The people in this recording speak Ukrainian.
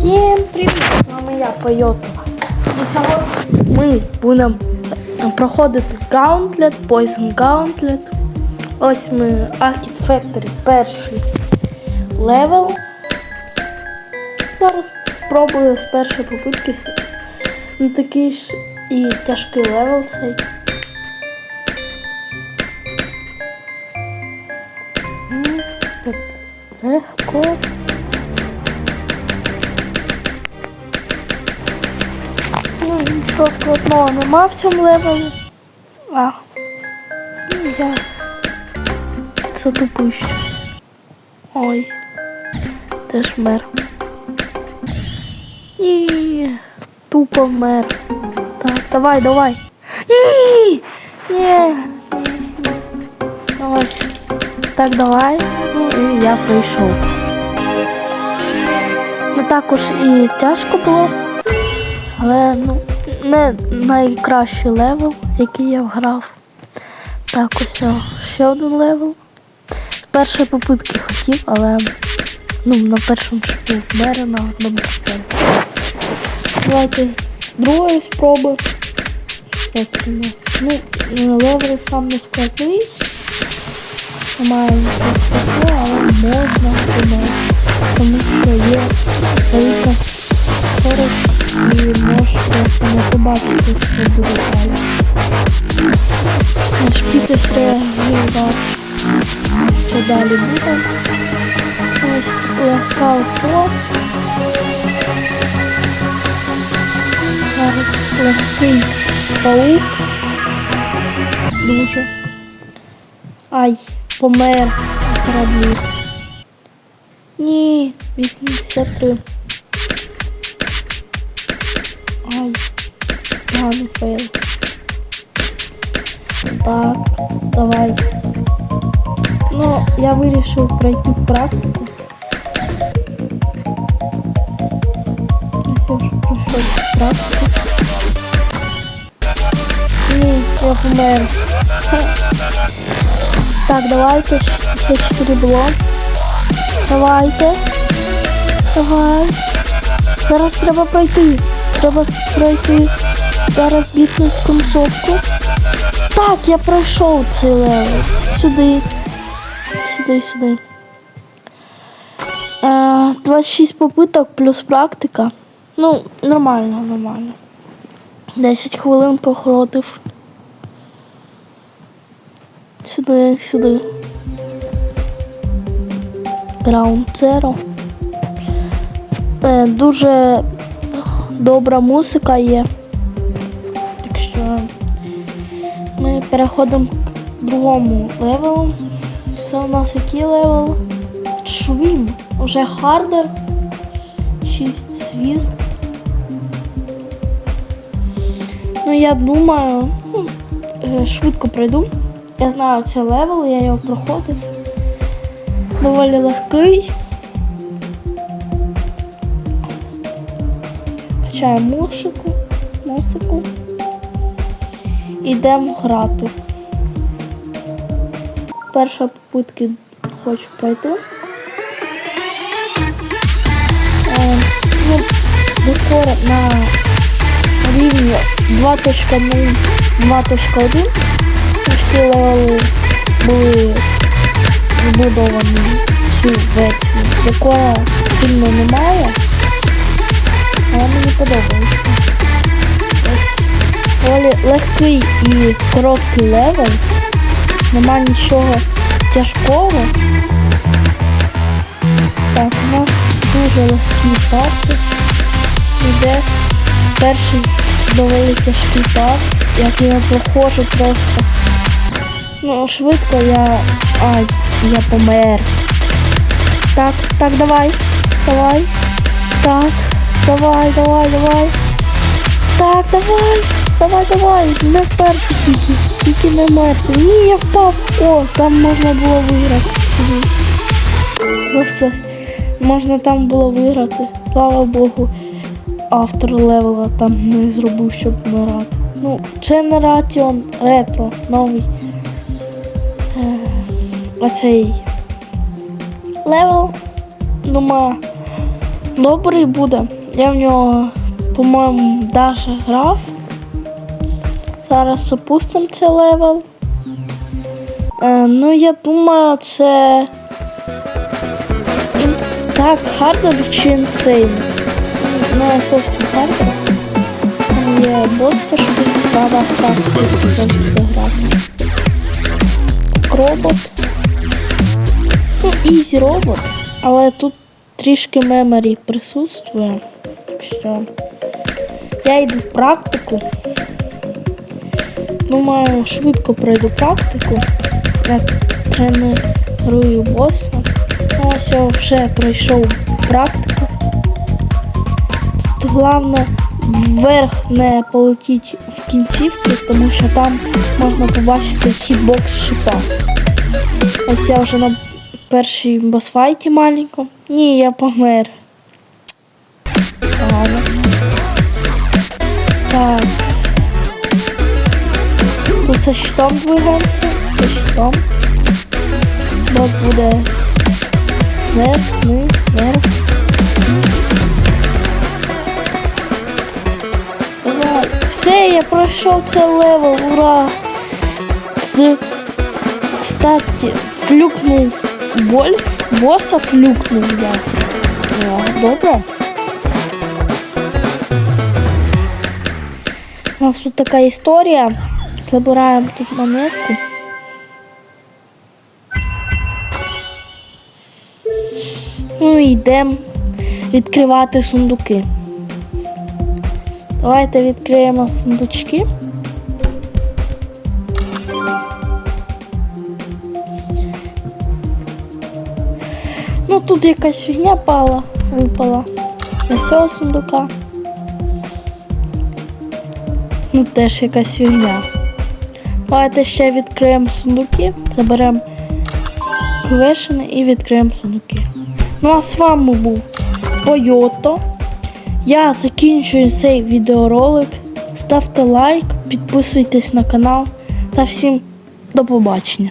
Всім привіт! З вами я Пойотова. І сьогодні ми будемо проходити Gauntlet, Poison Gauntlet. Ось ми Arcade Factory перший левел. Зараз спробую з першої попитки. Не такий ж і тяжкий левел цей. Легко. Ну, нічого складного нема в цьому левелі. А. ну, Я затупив щось. Ой. Теж мер. Ні. Тупо вмер. Так, давай, давай. Ні. Ні. Ось. Так, давай. Ну і я прийшов. Не також і тяжко було. Але ну, не найкращий левел, який я вграв. Так, ось ще один левел. З першої попитки хотів, але ну, на першому шляху вмер на одному сцені. Давайте з другої спроби. Як у нас? Ну, левел сам не складний. Нічого складного, але можна тому що є велика скорость і можете не побачити, що буде далі. Наш реагував, що далі буде. Ось паук. Дуже. Ай, помер кораблі. Ні, 83. Ай, поганий фейл. Так, давай. Ну, я вирішив пройти практику. Я вже пройшов практику. Ні, я помер. Так, давайте. Ще 4 було. Давайте. Давай. Зараз треба пройти. Треба пройти. Зараз бітнуть концовку. Так, я пройшов цей левел. Сюди. Сюди, сюди. Е, 26 попиток плюс практика. Ну, нормально, нормально. 10 хвилин походив. Сюди, сюди. Ground Zero. Е, дуже добра музика є. Так що ми переходимо к другому левелу. Це у нас який левел? Швім. Уже хардер. 6 свіст. Ну, я думаю, ну, е, швидко пройду. Я знаю цей левел, я його проходив. Доволі легкий. Качаємо музику, музику. Ідемо грати. Перша попитки хочу пройти. Е, ну, декор на рівні 2.0, 2.1. Всі левели були збудовані в цю версію. Декора сильно немає, але мені подобається. Ось легкий і короткий левел. Нема нічого тяжкого. Так, у нас дуже легкий парти. Іде перший доволі тяжкий парт, як я проходжу просто. Ну, швидко я. Ай, я помер. Так, так, давай. Давай. Так, давай, давай, давай. Так, давай. Давай, давай. Не вперше тільки. Тільки не мертвий. Ні, я впав. О, там можна було виграти. Просто можна там було виграти. Слава Богу, автор левела там не зробив, щоб вмирати. Ну, Generation Retro, новий. Е, оцей левел. Думаю, добрий буде. Я в нього, по-моєму, даже грав. Зараз опустимо цей левел. Е, ну, я думаю, це так хардер чи інсейн. Не зовсім хардер. Є бос, тут треба так грати. Робот. Ну, ізі робот, але тут трішки меморі присутствує. Що я йду в практику. Думаю, швидко пройду практику. Я треную боса. Ну, ось я вже пройшов практику. Тут головне вверх не полетіть в кінцівки, тому що там можна побачити хітбокс шипа. Ось я вже на першій босфайті маленькому. Ні, я помер. Ладно. Так. Тут це щитом двигаємося. Це щитом. Бот буде вверх, вниз, вверх. Все, я пройшов цей левел, ура! З Кстати, флюкнув боль, боса я. О, добре. У нас тут така історія. Забираємо тут монетку. Ну і йдемо відкривати сундуки. Давайте відкриємо сундучки. Ну тут якась фігня пала, випала. З цього сундука. Ну теж якась фігня. Давайте ще відкриємо сундуки, заберемо квешини і відкриємо сундуки. Ну а з вами був Пойото. Я закінчую цей відеоролик. Ставте лайк, підписуйтесь на канал та всім до побачення.